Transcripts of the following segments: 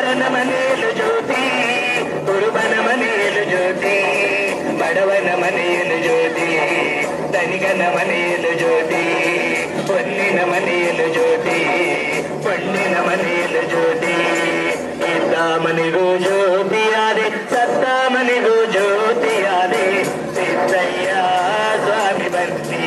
ಮಾರನ ಮನೆಯಲು ಜ್ಯೋತಿ ಕುರುಬನ ಮನೆಯಲು ಜ್ಯೋತಿ ಬಡವನ ಮನೆಯಲು ಜ್ಯೋತಿ ಧನಿಗನ ಮನೆಯಲು ಜ್ಯೋತಿ ಹೊನ್ನಿನ ಮನೆಯಲು ಜ್ಯೋತಿ ಪಣ್ಣಿನ ಮನೆಯಲು ಜ್ಯೋತಿ ಇದ್ದ ಮನೆಗೂ ಜ್ಯೋತಿಯಾದೆ ಸತ್ತ ಮನೆಗೂ ಜ್ಯೋತಿಯಾದೆ ಸಿದ್ದಯ್ಯ ಸ್ವಾಮಿ ಬಂದಿ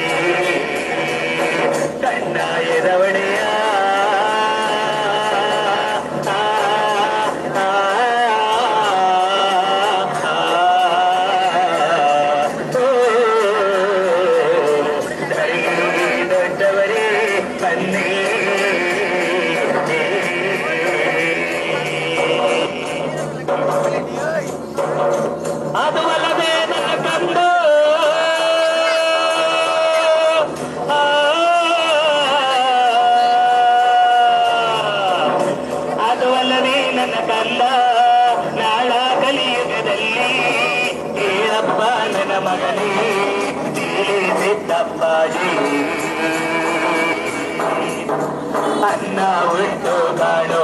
ಅದು ಅಲ್ಲದೆ ನನ್ನ ಕಂಡು ಅದು ಅಲ್ಲದೆ ನನ್ನ ಕಂದ ನಾಳ ಕಲಿಯುಗದಲ್ಲಿ ನನ್ನ ಮಗನೇ. ತಿಳಿಸಿದ್ದಪ್ಪಾಜಿ ಅನ್ನ ಉಂಟು ಕಾಣೋ